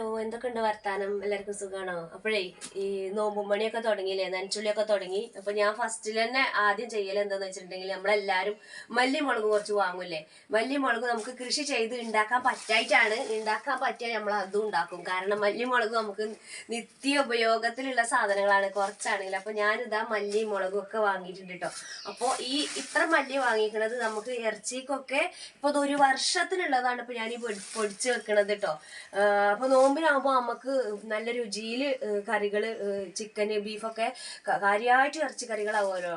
Hello എന്തൊക്കെയുണ്ട് വർത്താനം? എല്ലാവർക്കും സുഖമാണോ അപ്പോഴേ ഈ നോമ്പും മണിയൊക്കെ തുടങ്ങിയില്ലേ നനച്ചുള്ളിയൊക്കെ തുടങ്ങി. അപ്പൊ ഞാൻ ഫസ്റ്റിൽ തന്നെ ആദ്യം ചെയ്യൽ എന്താന്ന് വെച്ചിട്ടുണ്ടെങ്കിൽ നമ്മളെല്ലാരും മല്ലിമുളക് കുറച്ച് വാങ്ങൂലേ മല്ലിമുളക് നമുക്ക് കൃഷി ചെയ്ത് ഉണ്ടാക്കാൻ പറ്റായിട്ടാണ്. ഉണ്ടാക്കാൻ പറ്റിയാൽ നമ്മൾ അതും ഉണ്ടാക്കും. കാരണം മല്ലിമുളക് നമുക്ക് നിത്യ ഉപയോഗത്തിലുള്ള സാധനങ്ങളാണ് കുറച്ചാണെങ്കിൽ. അപ്പൊ ഞാനിതാ മല്ലി മുളകും ഒക്കെ വാങ്ങിയിട്ടുണ്ട് കേട്ടോ അപ്പോൾ ഈ ഇത്ര മല്ലി വാങ്ങിക്കണത് നമുക്ക് ഇറച്ചിക്കൊക്കെ ഇപ്പൊ ഒരു വർഷത്തിനുള്ളതാണ് ഇപ്പൊ ഞാൻ ഈ പൊടിച്ച് വെക്കണത് കേട്ടോ അപ്പൊ നോമ്പിനാകുമ്പോൾ നമുക്ക് നല്ല രുചിയിൽ കറികൾ ചിക്കൻ ബീഫൊക്കെ കാര്യമായിട്ട് ഇറച്ചി കറികളാവുമല്ലോ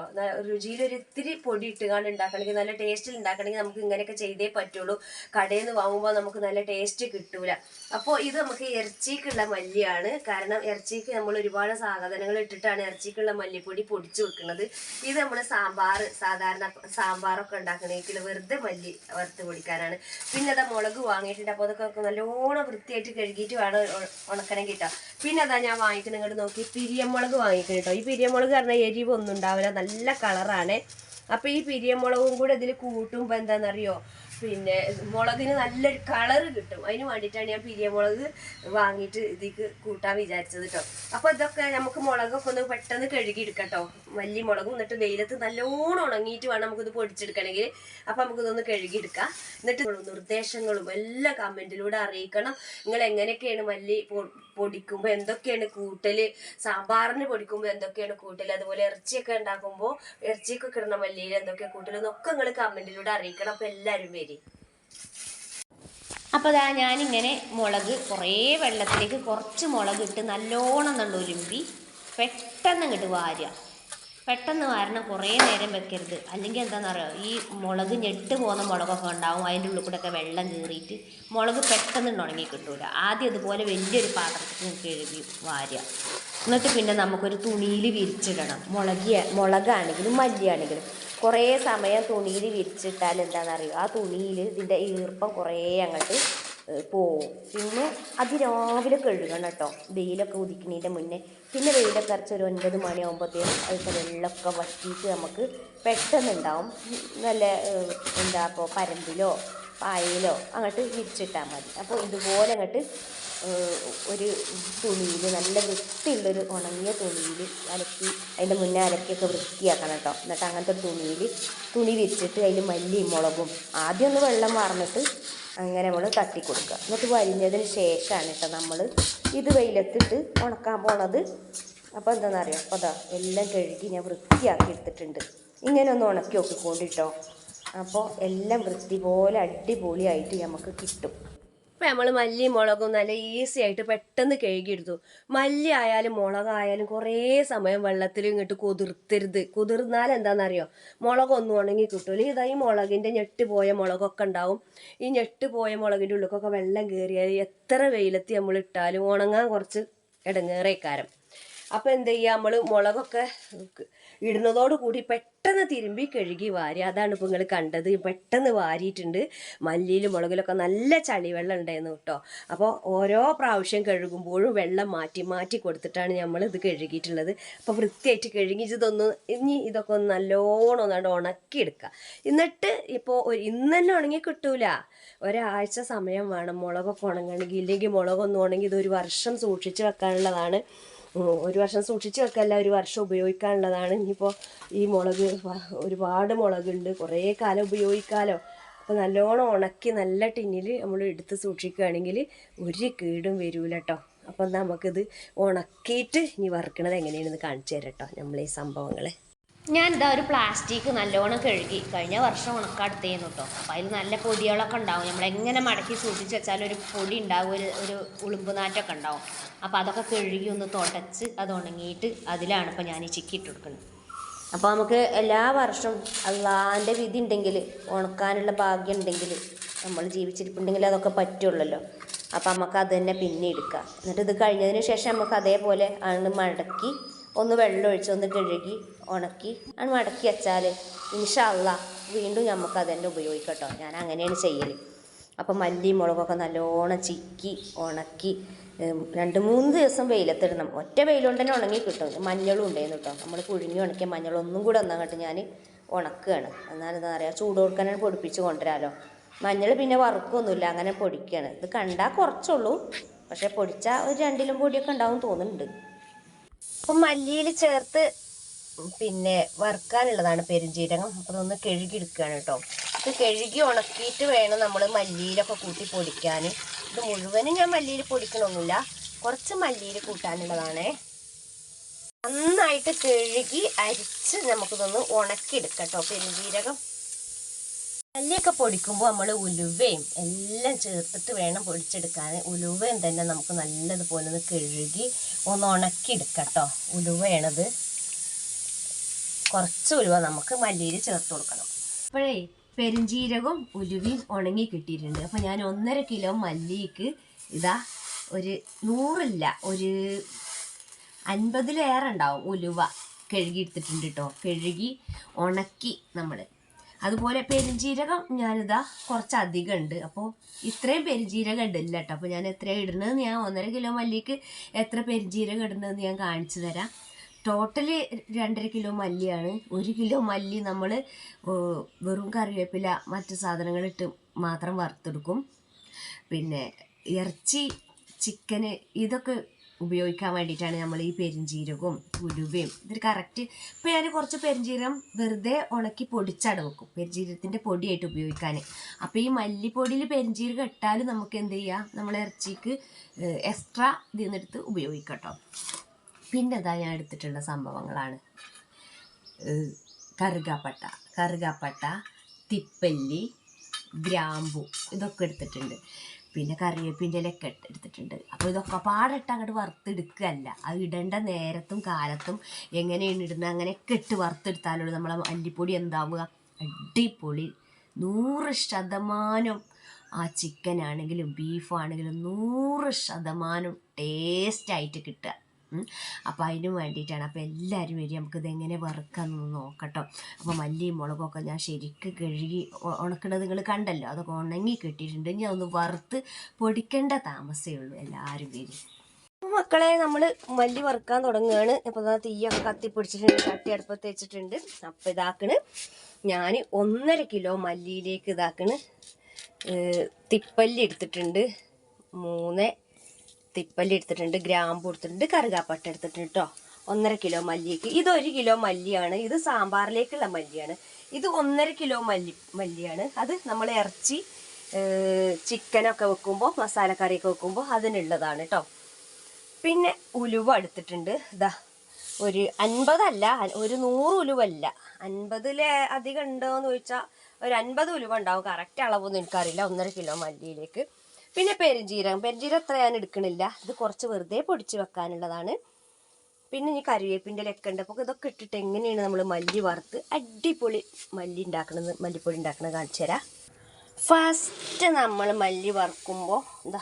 രുചിയിൽ ഒരു ഇത്തിരി പൊടി ഇട്ടുകാണ്ട് ഉണ്ടാക്കണമെങ്കിൽ നല്ല ടേസ്റ്റിൽ ഉണ്ടാക്കണമെങ്കിൽ നമുക്ക് ഇങ്ങനെയൊക്കെ ചെയ്തേ പറ്റുള്ളൂ. കടയിൽ നിന്ന് വാങ്ങുമ്പോൾ നമുക്ക് നല്ല ടേസ്റ്റ് കിട്ടൂല. അപ്പോൾ ഇത് നമുക്ക് ഇറച്ചിക്കുള്ള മല്ലിയാണ്. കാരണം ഇറച്ചിക്ക് നമ്മൾ ഒരുപാട് സാധനങ്ങൾ ഇട്ടിട്ടാണ് ഇറച്ചിക്കുള്ള മല്ലിപ്പൊടി പൊടിച്ചു വെക്കുന്നത്. ഇത് നമ്മൾ സാമ്പാർ സാധാരണ സാമ്പാറൊക്കെ ഉണ്ടാക്കണമെങ്കിൽ വെറുതെ മല്ലി വറുത്ത് പൊടിക്കാനാണ്. പിന്നെ അതാ മുളക് വാങ്ങിയിട്ടുണ്ട്. അപ്പോൾ അതൊക്കെ നല്ലോണം വൃത്തിയായിട്ട് കഴുകിയിട്ട് വേണം ഉ- ഉണക്കണം കിട്ടാം. പിന്നെ അതാ ഞാൻ വാങ്ങിക്കുന്നത് ഇങ്ങോട്ട് നോക്കി. പിരിയമുളക് വാങ്ങിക്കണം കേട്ടോ ഈ പിരിയമുളക് പറഞ്ഞാൽ എരിവൊന്നും ഉണ്ടാവില്ല നല്ല കളറാണ് അപ്പോൾ ഈ പിരിയമുളകും കൂടെ ഇതിൽ കൂട്ടുമ്പോൾ എന്താണെന്നറിയോ പിന്നെ മുളകിന് നല്ലൊരു കളർ കിട്ടും. അതിന് വേണ്ടിയിട്ടാണ് ഞാൻ പിരിയ മുളക് വാങ്ങിയിട്ട് ഇതിക്ക് കൂട്ടാൻ വിചാരിച്ചത് കേട്ടോ അപ്പോൾ ഇതൊക്കെ നമുക്ക് മുളകൊക്കെ ഒന്ന് പെട്ടെന്ന് കഴുകിയെടുക്കട്ടോ. വലിയ മുളകും എന്നിട്ട് വെയിലത്ത് നല്ലോണം ഉണങ്ങിയിട്ട് വേണം നമുക്കിത് പൊടിച്ചെടുക്കണമെങ്കിൽ. അപ്പോൾ നമുക്കിതൊന്ന് കഴുകിയെടുക്കാം. എന്നിട്ട് നിർദ്ദേശങ്ങളും എല്ലാ കമന്റിലൂടെ അറിയിക്കണം. നിങ്ങൾ എങ്ങനെയൊക്കെയാണ് മല്ലി പൊടിക്കുമ്പോൾ എന്തൊക്കെയാണ് കൂട്ടൽ? സാമ്പാറിന് പൊടിക്കുമ്പോൾ എന്തൊക്കെയാണ് കൂട്ടൽ അതുപോലെ ഇറച്ചിയൊക്കെ ഉണ്ടാക്കുമ്പോൾ ഇറച്ചിയൊക്കെ കിടന്ന മല്ലിയിൽ എന്തൊക്കെയാണ് കൂട്ടൽ എന്നൊക്കെ നിങ്ങൾ കമന്റിലൂടെ അറിയിക്കണം. അപ്പോൾ എല്ലാവരും വരി അപ്പോൾ ഇതാ ഞാനിങ്ങനെ മുളക് കുറേ വെള്ളത്തിലേക്ക് കുറച്ച് മുളക് ഇട്ട് നല്ലോണം നല്ല ഒരുമ്പി പെട്ടെന്ന് ഇങ്ങോട്ട് വാരുക. പെട്ടെന്ന് വാരണം കുറേ നേരം വെക്കരുത്. അല്ലെങ്കിൽ എന്താണെന്നറിയോ ഈ മുളക് ഞെട്ട് പോകുന്ന മുളകൊക്കെ ഉണ്ടാവും അതിന്റെ ഉള്ളിൽ കൂടെ ഒക്കെ വെള്ളം കയറിയിട്ട് മുളക് പെട്ടെന്ന് ഉണങ്ങി കിട്ടൂല. ആദ്യം ഇതുപോലെ വലിയൊരു പാത്രത്തിൽ കഴുകി വാരുക. എന്നിട്ട് പിന്നെ നമുക്കൊരു തുണിയിൽ വിരിച്ചിടണം. മുളകിയ മുളകാണെങ്കിലും മല്ലിയാണെങ്കിലും. കുറേ സമയം തുണിയിൽ വിരിച്ചിട്ടാൽ എന്താണെന്നറിയോ? ആ തുണിയിൽ ഇതിന്റെ ഈർപ്പം കുറേ അങ്ങോട്ട് പോവും. പിന്നെ അതിരാവിലെ കഴുകണം കേട്ടോ. വെയിലൊക്കെ ഉദിക്കുന്നതിന്റെ മുന്നേ. പിന്നെ വെയിലൊക്കെ അരച്ച് ഒരു ഒൻപത് മണിയാകുമ്പോഴത്തേനും അതിന്റെ വെള്ളമൊക്കെ വറ്റിയിട്ട് നമുക്ക് പെട്ടെന്നുണ്ടാവും. നല്ല എന്താ ഇപ്പോൾ പരമ്പിലോ പായയിലോ അങ്ങോട്ട് വിരിച്ചിട്ടാൽ മതി. അപ്പോൾ ഇതുപോലെ അങ്ങോട്ട് ഒരു തുണിയിൽ നല്ല വൃത്തിയുള്ളൊരു ഉണങ്ങിയ തുണിയിൽ അലക്കി അതിന്റെ മുന്നേ അലക്കിയൊക്കെ വൃത്തിയാക്കണം കേട്ടോ. എന്നിട്ട് അങ്ങനത്തെ തുണിയിൽ തുണി വിരിച്ചിട്ട് അതിൽ മല്ലിയും മുളകും ആദ്യം ഒന്ന് വെള്ളം വാർന്നിട്ട് അങ്ങനെ നമ്മൾ തട്ടി കൊടുക്കുക എന്നിട്ട് വരിഞ്ഞതിന് ശേഷമാണ് കേട്ടോ നമ്മൾ ഇത് വെയിലത്തിട്ട് ഉണക്കാൻ പോണത്. അപ്പോൾ എന്താണെന്നറിയോ അപ്പോൾ അതാ എല്ലാം കഴുകി ഞാൻ വൃത്തിയാക്കി എടുത്തിട്ടുണ്ട്. ഇങ്ങനെ ഒന്ന് ഉണക്കി നോക്കിക്കൊണ്ടിട്ടോ അപ്പോൾ എല്ലാം വൃത്തി പോലെ അടിപൊളിയായിട്ട് നമുക്ക് കിട്ടും. ഇപ്പം നമ്മൾ മല്ലി മുളകും നല്ല ഈസി ആയിട്ട് പെട്ടെന്ന് കഴുകിയെടുത്തു. മല്ലി ആയാലും മുളകായാലും കുറേ സമയം വെള്ളത്തിൽ ഇങ്ങോട്ട് കുതിർത്തരുത്. കുതിർന്നാൽ എന്താണെന്നറിയോ മുളകൊന്നും ഉണങ്ങി കിട്ടും. ഇതാ ഈ മുളകിന്റെ ഞെട്ട് പോയ മുളകൊക്കെ ഉണ്ടാവും. ഈ ഞെട്ട് പോയ മുളകിന്റെ ഉള്ളിലൊക്കെ വെള്ളം കയറിയാൽ എത്ര വെയിലത്ത് നമ്മൾ ഇട്ടാലും ഉണങ്ങാൻ കുറച്ച് ഇടങ്ങേറേക്കാരം അപ്പോൾ എന്ത് ചെയ്യുക നമ്മൾ മുളകൊക്കെ ഇടുന്നതോട് കൂടി പെട്ടെന്ന് തിരുമ്പി കഴുകി വാരി. അതാണ് ഇപ്പോൾ നിങ്ങൾ കണ്ടത്. പെട്ടെന്ന് വാരിയിട്ടുണ്ട്. മല്ലിയിലും മുളകിലൊക്കെ നല്ല ചളിവെള്ളം ഉണ്ടായിരുന്നു കേട്ടോ. അപ്പോൾ ഓരോ പ്രാവശ്യം കഴുകുമ്പോഴും വെള്ളം മാറ്റി മാറ്റി കൊടുത്തിട്ടാണ് നമ്മൾ ഇത് കഴുകിയിട്ടുള്ളത്. അപ്പോൾ വൃത്തിയായിട്ട് കഴുകി ഇതൊന്ന് ഇനി ഇതൊക്കെ ഒന്ന് നല്ലോണം ഒന്നാണ്ട് ഉണക്കിയെടുക്കുക എന്നിട്ട് ഇപ്പോൾ ഒരു ഇന്ന് തന്നെ ഉണങ്ങി കിട്ടൂല. ഒരാഴ്ച സമയം വേണം. മുളകൊക്കെ ഉണങ്ങണമെങ്കിൽ ഇല്ലെങ്കിൽ മുളകൊന്നും ഉണങ്ങി ഇത് ഒരു വർഷം സൂക്ഷിച്ച് വെക്കാനുള്ളതാണ്. ഒരു വർഷം സൂക്ഷിച്ച് വെക്കല്ല ഒരു വർഷം ഉപയോഗിക്കാനുള്ളതാണ്. ഇനിയിപ്പോൾ ഈ മുളക് ഒരുപാട് മുളകുണ്ട്. കുറേ കാലം ഉപയോഗിക്കാമല്ലോ അപ്പോൾ നല്ലോണം ഉണക്കി നല്ല ടിന്നിൽ നമ്മൾ എടുത്ത് സൂക്ഷിക്കുകയാണെങ്കിൽ ഒരു കേടും വരൂല കേട്ടോ അപ്പം നമുക്കിത് ഉണക്കിയിട്ട് ഇനി വറുക്കണത് എങ്ങനെയാണെന്ന് കാണിച്ചു തരാം കേട്ടോ നമ്മൾ ഈ സംഭവങ്ങൾ ഞാൻ ഇതാ ഒരു പ്ലാസ്റ്റിക് നല്ലോണം കഴുകി. കഴിഞ്ഞ വർഷം ഉണക്കടുത്തേന്നു കേട്ടോ അപ്പോൾ അതിൽ നല്ല പൊടികളൊക്കെ ഉണ്ടാവും. നമ്മളെങ്ങനെ മടക്കി സൂക്ഷിച്ച് വെച്ചാലും ഒരു പൊടി ഉണ്ടാവും ഒരു ഒരു ഉളുമ്പ് നാറ്റമൊക്കെ ഉണ്ടാവും. അപ്പോൾ അതൊക്കെ കഴുകി ഒന്ന് തുടച്ച് അത് ഉണങ്ങിയിട്ട് അതിലാണ് ഇപ്പോൾ ഞാൻ ഈ ചിക്കി ഇട്ട് കൊടുക്കുന്നത് അപ്പോൾ നമുക്ക് എല്ലാ വർഷവും അള്ളാന്റെ വിധി ഉണ്ടെങ്കിൽ ഉണക്കാനുള്ള ഭാഗ്യം ഉണ്ടെങ്കിൽ നമ്മൾ ജീവിച്ചിരിപ്പുണ്ടെങ്കിൽ അതൊക്കെ പറ്റുള്ളല്ലോ. അപ്പോൾ നമുക്ക് അത് തന്നെ പിന്നെ എടുക്കാം. എന്നിട്ട് ഇത് കഴിഞ്ഞതിന് ശേഷം നമുക്ക് അതേപോലെ ആണ് മടക്കി ഒന്ന് വെള്ളം ഒഴിച്ച് ഒന്ന് കഴുകി ഉണക്കി അത് മടക്കി വെച്ചാൽ ഇൻഷല്ല വീണ്ടും നമുക്ക് തന്നെ ഉപയോഗിക്കട്ടോ. ഞാൻ അങ്ങനെയാണ് ചെയ്യൽ അപ്പോൾ മല്ലി മുളകൊക്കെ നല്ലോണം ചിക്കി ഉണക്കി രണ്ട് മൂന്ന് ദിവസം വെയിലത്തിടണം. ഒറ്റ വെയിലുകൊണ്ട് തന്നെ ഉണങ്ങി കിട്ടും. മഞ്ഞളും ഉണ്ടായിരുന്നു കേട്ടോ നമ്മൾ പുഴുങ്ങി ഉണക്കിയ മഞ്ഞളൊന്നും കൂടെ ഒന്നങ്ങോട്ട് ഞാൻ ഉണക്കുകയാണ് എന്നാൽ എന്താ പറയുക കൊടുക്കാനാണ് പൊടിപ്പിച്ച് കൊണ്ടുവരാമല്ലോ മഞ്ഞൾ പിന്നെ വറുക്കൊന്നുമില്ല അങ്ങനെ പൊടിക്കുകയാണ് ഇത് കണ്ടാൽ കുറച്ചുള്ളൂ. പക്ഷേ പൊടിച്ചാൽ ഒരു രണ്ടിലും പൊടിയൊക്കെ ഉണ്ടാവും തോന്നുന്നുണ്ട്. അപ്പം മല്ലിയിൽ ചേർത്ത് പിന്നെ വറുക്കാനുള്ളതാണ് പെരുംജീരകം. അപ്പോൾ അതൊന്ന് കഴുകി എടുക്കുകയാണ് കേട്ടോ. ഇത് കഴുകി ഉണക്കിയിട്ട് വേണം നമ്മൾ മല്ലിയിലൊക്കെ കൂട്ടി പൊടിക്കാൻ ഇത് മുഴുവനും ഞാൻ മല്ലിയിൽ പൊടിക്കണമൊന്നുമില്ല. കുറച്ച് മല്ലിയിൽ കൂട്ടാനുള്ളതാണേ. നന്നായിട്ട് കഴുകി അരിച്ച് നമുക്കിതൊന്ന് ഉണക്കിയെടുക്കാം കേട്ടോ. പെരുംജീരകം മല്ലിയൊക്കെ പൊടിക്കുമ്പോൾ നമ്മൾ ഉലുവയും എല്ലാം ചേർത്തിട്ട് വേണം പൊടിച്ചെടുക്കാൻ ഉലുവയും തന്നെ നമുക്ക് നല്ലതുപോലെ ഒന്ന് കഴുകി ഒന്ന് ഉണക്കിയെടുക്കാം കേട്ടോ ഉലുവയാണത്. കുറച്ച് ഉലുവ നമുക്ക് മല്ലിയിൽ ചേർത്ത് കൊടുക്കണം. അപ്പോഴേ പെരുംജീരകവും ഉലുവയും ഉണങ്ങി കിട്ടിയിട്ടുണ്ട്. അപ്പോൾ ഞാൻ ഒന്നര കിലോ മല്ലിക്ക് ഇതാ ഒരു നൂറില്ല ഒരു അൻപതിലേറെ ഉണ്ടാവും ഉലുവ കഴുകി എടുത്തിട്ടുണ്ട് കേട്ടോ കഴുകി ഉണക്കി നമ്മൾ അതുപോലെ പെരുംജീരകം ഞാനിതാ കുറച്ച് അധികം ഉണ്ട് അപ്പോൾ ഇത്രയും പെരുംജീരകം ഇടില്ല കേട്ടോ അപ്പോൾ ഞാൻ എത്ര ഇടുന്നതെന്ന് ഞാൻ ഒന്നര കിലോ മല്ലിക്ക് എത്ര പെരുംജീരകം ഇടുന്നതെന്ന് ഞാൻ കാണിച്ചു തരാം. ടോട്ടൽ രണ്ടര കിലോ മല്ലിയാണ്. ഒരു കിലോ മല്ലി നമ്മൾ വെറും കറിവേപ്പില മറ്റു സാധനങ്ങളിട്ട് മാത്രം വറുത്തെടുക്കും. പിന്നെ ഇറച്ചി ചിക്കന് ഇതൊക്കെ ഉപയോഗിക്കാൻ വേണ്ടിയിട്ടാണ് നമ്മൾ ഈ പെരിഞ്ചീരകവും ഉലുവയും ഇതൊരു കറക്റ്റ് ഇപ്പം ഞാൻ കുറച്ച് പെരിഞ്ചീരകം വെറുതെ ഉണക്കി പൊടിച്ചട വെക്കും. പെരിഞ്ചീരകത്തിന്റെ പൊടിയായിട്ട് ഉപയോഗിക്കാൻ. അപ്പോൾ ഈ മല്ലിപ്പൊടിയിൽ പെരിഞ്ചീരകം ഇട്ടാലും നമുക്ക് എന്ത് ചെയ്യാം? നമ്മൾ ഇറച്ചിക്ക് എക്സ്ട്രാ ഇതിൽ നിന്നെടുത്ത് ഉപയോഗിക്കാം കേട്ടോ പിന്നെ ഇതാ ഞാൻ എടുത്തിട്ടുള്ള സംഭവങ്ങളാണ്. കറുകാപ്പട്ട കറുകാപ്പട്ട തിപ്പല്ലി ഗ്രാമ്പു ഇതൊക്കെ എടുത്തിട്ടുണ്ട്. പിന്നെ കറിവേപ്പിന്റെ ഇലയൊക്കെ എടുത്തിട്ടുണ്ട്. അപ്പോൾ ഇതൊക്കെ പാടിട്ട് അങ്ങോട്ട് വറുത്തെടുക്കുകയല്ല. അത് ഇടേണ്ട നേരത്തും കാലത്തും എങ്ങനെയാണ് ഇടുന്നത് അങ്ങനെയൊക്കെ ഇട്ട് വറുത്തെടുത്താലുള്ളൂ നമ്മളെ മല്ലിപ്പൊടി എന്താവുക? അടിപൊളി. നൂറ് ശതമാനം ആ ചിക്കൻ ആണെങ്കിലും ബീഫ് ആണെങ്കിലും നൂറ് ശതമാനം ടേസ്റ്റായിട്ട് കിട്ടുക. അപ്പോൾ അതിന് വേണ്ടിയിട്ടാണ്. അപ്പോൾ എല്ലാവരും വരും. നമുക്കിത് എങ്ങനെ വറുക്കാമെന്ന് നോക്കട്ടോ. അപ്പോൾ മല്ലിയും മുളകൊക്കെ ഞാൻ ശരിക്ക് കഴുകി ഉണക്കണത് നിങ്ങൾ കണ്ടല്ലോ. അതൊക്കെ ഉണങ്ങി കിട്ടിയിട്ടുണ്ട്. ഇനി അതൊന്ന് വറുത്ത് പൊടിക്കേണ്ട താമസമേ ഉള്ളൂ. എല്ലാവരും വരും. മക്കളെ നമ്മൾ മല്ലി വറുക്കാൻ തുടങ്ങുകയാണ്. അപ്പോൾ ഇതാ തീയൊക്കെ കത്തിപ്പിടിച്ചിട്ടുണ്ട് കട്ടി അടുപ്പത്ത് വെച്ചിട്ടുണ്ട്. അപ്പോൾ ഇതാക്കണ്. ഞാൻ ഒന്നര കിലോ മല്ലിയിലേക്ക് ഇതാക്കണ്. തിപ്പല്ലി എടുത്തിട്ടുണ്ട്. മൂന്ന് തിപ്പല്ലി എടുത്തിട്ടുണ്ട് ഗ്രാമ്പു എടുത്തിട്ടുണ്ട് കറുകാപ്പട്ട എടുത്തിട്ടുണ്ട് കേട്ടോ ഒന്നര കിലോ മല്ലിക്ക്. ഇത് ഒരു കിലോ മല്ലിയാണ്. ഇത് സാമ്പാറിലേക്കുള്ള മല്ലിയാണ്. ഇത് ഒന്നര കിലോ മല്ലി മല്ലിയാണ്. അത് നമ്മൾ ഇറച്ചി ചിക്കനൊക്കെ വെക്കുമ്പോൾ മസാലക്കറിയൊക്കെ വെക്കുമ്പോൾ അതിനുള്ളതാണ് കേട്ടോ പിന്നെ ഉലുവ എടുത്തിട്ടുണ്ട്. ഇതാ ഒരു അൻപതല്ല ഒരു നൂറ് ഉലുവല്ല. അൻപതിലെ അധികം ഉണ്ടോ എന്ന് ചോദിച്ചാൽ ഒരു അൻപത് ഉലുവ ഉണ്ടാവും. കറക്റ്റ് അളവൊന്നും എനിക്കറിയില്ല. ഒന്നര കിലോ മല്ലിയിലേക്ക്. പിന്നെ പെരുംജീരകം. പെരുംജീരകം അത്ര ഞാൻ എടുക്കണില്ല. ഇത് കുറച്ച് വെറുതെ പൊടിച്ച് വെക്കാനുള്ളതാണ്. പിന്നെ ഇനി കറിവേപ്പിന്റെ ലൊക്കെ ഉണ്ട്. അപ്പോൾ ഇതൊക്കെ ഇട്ടിട്ട് എങ്ങനെയാണ് നമ്മൾ മല്ലി വറുത്ത് അടിപൊളി മല്ലി ഉണ്ടാക്കണത് മല്ലിപ്പൊടി ഉണ്ടാക്കണത് കാണിച്ചു തരാം. ഫസ്റ്റ് നമ്മൾ മല്ലി വറുക്കുമ്പോൾ എന്താ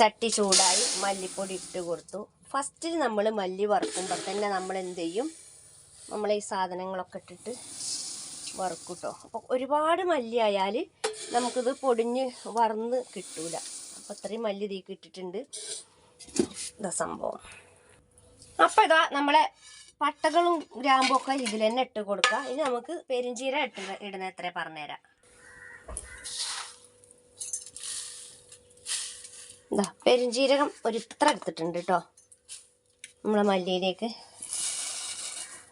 ചട്ടി ചൂടായി മല്ലിപ്പൊടി ഇട്ട് കൊടുത്തു. ഫസ്റ്റിൽ നമ്മൾ മല്ലി വറുക്കുമ്പോൾ തന്നെ നമ്മൾ എന്ത് ചെയ്യും? നമ്മൾ ഈ സാധനങ്ങളൊക്കെ ഇട്ടിട്ട് വറുക്കൂട്ടോ കേട്ടോ അപ്പോൾ ഒരുപാട് മല്ലി ആയാൽ നമുക്കിത് പൊടിഞ്ഞ് വറന്ന് കിട്ടൂല. അപ്പം അത്രയും മല്ലി തീക്ക് ഇട്ടിട്ടുണ്ട്. ഇതാ സംഭവം. അപ്പം ഇതാ നമ്മളെ പട്ടകളും ഗ്രാമ്പും ഒക്കെ ഇതിൽ തന്നെ ഇട്ട് കൊടുക്കുക. ഇനി നമുക്ക് പെരിഞ്ചീര ഇട്ട് ഇടുന്ന എത്ര പറഞ്ഞുതരാം. ഇതാ പെരിഞ്ചീരകം ഒരു ഇത്ര എടുത്തിട്ടുണ്ട് കേട്ടോ. നമ്മളെ മല്ലിയിലേക്ക്.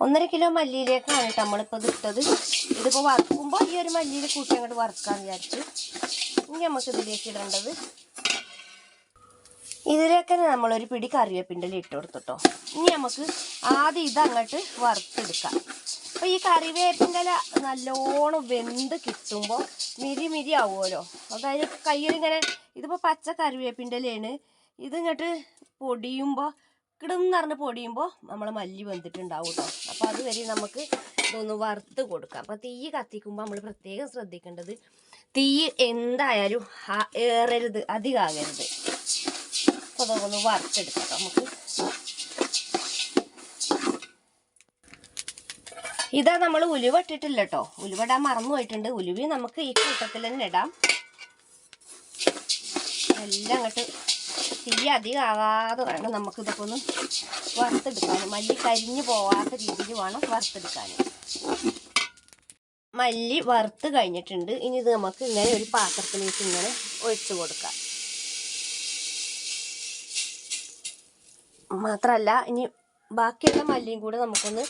ഒന്നര കിലോ മല്ലിയിലേക്കാണ് കേട്ടോ നമ്മളിപ്പോൾ ഇതിട്ടത്. ഇതിപ്പോൾ വറുക്കുമ്പോൾ ഈ ഒരു മല്ലിയിൽ കൂട്ടി അങ്ങോട്ട് വറുക്കാമെന്ന് വിചാരിച്ചു ഇനി നമുക്ക് ഇതിലേക്ക് ഇടേണ്ടത് ഇതിലേക്ക് തന്നെ നമ്മളൊരു പിടി കറിവേപ്പിന്റെ ഇട്ട് കൊടുത്തിട്ടോ ഇനി നമുക്ക് ആദ്യം ഇത് അങ്ങോട്ട് വറുത്തെടുക്കാം. അപ്പോൾ ഈ കറിവേപ്പിന്റെ ഇല നല്ലോണം വെന്ത് കിട്ടുമ്പോൾ മിരി മിരി ആവുമല്ലോ. അതായത് കയ്യിലിങ്ങനെ ഇതിപ്പോൾ പച്ച കറിവേപ്പിന്റെ ഇലയാണ്. ഇതിങ്ങോട്ട് പൊടിയുമ്പോൾ കിടന്ന് പറഞ്ഞ് പൊടിയുമ്പോൾ നമ്മൾ മല്ലി വെന്തിട്ടുണ്ടാവും കേട്ടോ അപ്പോൾ അതുവരെ നമുക്ക് ഇതൊന്ന് വറുത്ത് കൊടുക്കാം. അപ്പോൾ തീ കത്തിക്കുമ്പോൾ നമ്മൾ പ്രത്യേകം ശ്രദ്ധിക്കേണ്ടത് തീ എന്തായാലും ഏറരുത് അധികമാകരുത് അപ്പോൾ അതൊന്ന് വറുത്തെടുക്കാം. നമുക്ക് ഇതാ നമ്മൾ ഉലുവ ഇട്ടിട്ടില്ല കേട്ടോ ഉലുവ ഇടാൻ മറന്നു പോയിട്ടുണ്ട്. ഉലുവി നമുക്ക് ഈ കൂട്ടത്തിൽ തന്നെ ഇടാം. എല്ലാം അങ്ങോട്ട് തീ അധികം ആകാതെ വേണം നമുക്കിതൊക്കെ ഒന്ന് വറുത്തെടുക്കാൻ. മല്ലി കരിഞ്ഞു പോവാത്ത രീതിയിൽ വേണം വറുത്തെടുക്കാൻ. മല്ലി വറുത്ത് കഴിഞ്ഞിട്ടുണ്ട്. ഇനി ഇത് നമുക്ക് ഇങ്ങനെ ഒരു പാത്രത്തിലേക്ക് ഇങ്ങനെ ഒഴിച്ചു കൊടുക്കാം. മാത്രമല്ല ഇനി ബാക്കിയുള്ള മല്ലിയും കൂടെ നമുക്കൊന്ന്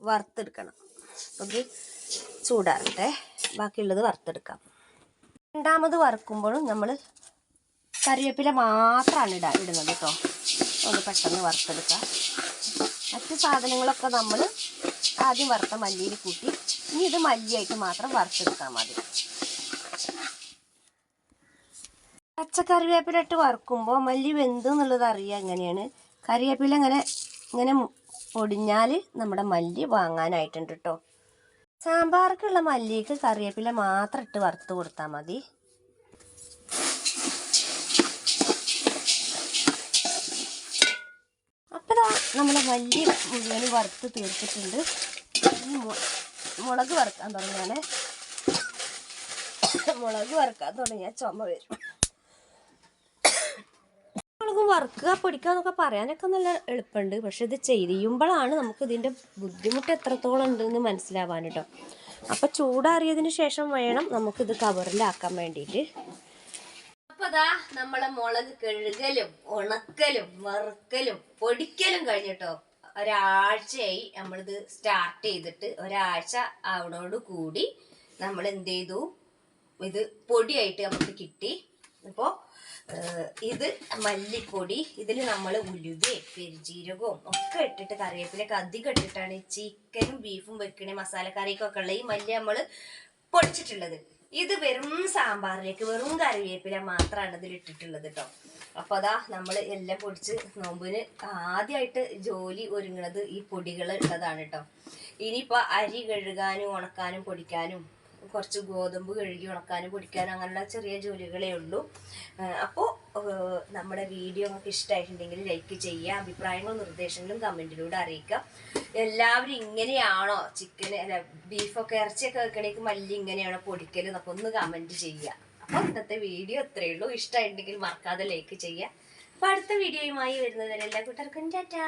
വറുത്തെടുക്കണം. അപ്പോൾ ചൂടാറട്ടെ. ബാക്കിയുള്ളത് വറുത്തെടുക്കാം. രണ്ടാമത് വറുക്കുമ്പോഴും നമ്മൾ കറിവേപ്പില മാത്രമാണ് ഇടാ ഇടുന്നത് കേട്ടോ ഒന്ന് പെട്ടെന്ന് വറുത്തെടുക്കാം. മറ്റ് സാധനങ്ങളൊക്കെ നമ്മൾ ആദ്യം വറുത്ത മല്ലിയിൽ കൂട്ടി ഇനി ഇത് മല്ലിയായിട്ട് മാത്രം വറുത്തെടുത്താൽ മതി. പച്ചക്കറിവേപ്പില ഇട്ട് വറുക്കുമ്പോൾ മല്ലി വെന്ത് എന്നുള്ളത് അറിയുക എങ്ങനെയാണ്? കറിവേപ്പില ഇങ്ങനെ ഇങ്ങനെ പൊടിഞ്ഞാൽ നമ്മുടെ മല്ലി വാങ്ങാനായിട്ടുണ്ട് കേട്ടോ സാമ്പാർക്കുള്ള മല്ലിക്ക് കറിവേപ്പില മാത്രം ഇട്ട് വറുത്ത് കൊടുത്താൽ മതി. അപ്പോൾ വലിയ മുഴുവനും വറുത്ത് തീർത്തിട്ടുണ്ട്. മുളക് വറുക്കാൻ തുടങ്ങിയാണ് മുളക് വറുക്കാൻ തുടങ്ങിയാൽ ചുമ വരും. മുളക് വറുക്കുക പൊടിക്കുക എന്നൊക്കെ പറയാനൊക്കെ നല്ല എളുപ്പമുണ്ട്. പക്ഷെ ഇത് ചെയ്യുമ്പോഴാണ് നമുക്ക് ഇതിന്റെ ബുദ്ധിമുട്ട് എത്രത്തോളം ഉണ്ടെന്ന് മനസ്സിലാവാൻ കേട്ടോ. അപ്പം ചൂടാറിയതിന് ശേഷം വേണം നമുക്കിത് കവറിലാക്കാൻ വേണ്ടിയിട്ട്. അപ്പൊ ദാ നമ്മളെ മുളക് കഴുകലും ഉണക്കലും വറുക്കലും പൊടിക്കലും കഴിഞ്ഞിട്ടോ. ഒരാഴ്ചയായി നമ്മളിത് സ്റ്റാർട്ട് ചെയ്തിട്ട് ഒരാഴ്ച ആവണോട് കൂടി നമ്മൾ എന്ത് ചെയ്തു ഇത് പൊടിയായിട്ട് നമുക്ക് കിട്ടി. അപ്പോൾ ഇത് മല്ലിപ്പൊടി ഇതിൽ നമ്മൾ ഉലുവയും പെരുജീരകവും ഒക്കെ ഇട്ടിട്ട് കറിവേപ്പിലൊക്കെ അധികം ഇട്ടിട്ടാണ് ചിക്കനും ബീഫും വെക്കണേ മസാലക്കറിക്കൊക്കെ ഉള്ള ഈ മല്ലി നമ്മൾ പൊടിച്ചിട്ടുള്ളത്. ഇത് വെറും സാമ്പാറിലേക്ക് വെറും കറിവേപ്പില മാത്രമാണ് ഇതിൽ ഇട്ടിട്ടുള്ളത് കേട്ടോ അപ്പൊ അതാ നമ്മൾ എല്ലാം പൊടിച്ച് നോമ്പിന് ആദ്യമായിട്ട് ജോലി ഒരുങ്ങുന്നത് ഈ പൊടികൾ ഉള്ളതാണ് കേട്ടോ ഇനിയിപ്പോ അരി കഴുകാനും ഉണക്കാനും പൊടിക്കാനും കുറച്ച് ഗോതമ്പ് കഴുകി ഉണക്കാനും പൊടിക്കാനും അങ്ങനെയുള്ള ചെറിയ ജോലികളേ ഉള്ളൂ. അപ്പോൾ നമ്മുടെ വീഡിയോ നമുക്ക് ഇഷ്ടമായിട്ടുണ്ടെങ്കിൽ ലൈക്ക് ചെയ്യുക അഭിപ്രായങ്ങളും നിർദ്ദേശങ്ങളും കമന്റിലൂടെ അറിയിക്കുക. എല്ലാവരും ഇങ്ങനെയാണോ ചിക്കൻ അല്ല ബീഫൊക്കെ ഇറച്ചിയൊക്കെ വെക്കണേക്ക് മല്ലി ഇങ്ങനെയാണോ പൊടിക്കൽ എന്നൊക്കെ ഒന്ന് കമന്റ് ചെയ്യുക. അപ്പോൾ ഇന്നത്തെ വീഡിയോ ഇത്രയേ ഉള്ളൂ. ഇഷ്ടമായിട്ടുണ്ടെങ്കിൽ മറക്കാതെ ലൈക്ക് ചെയ്യുക. അപ്പോൾ അടുത്ത വീഡിയോയുമായി വരുന്നവരെ എല്ലാ കൂട്ടർക്കും ടാറ്റാ.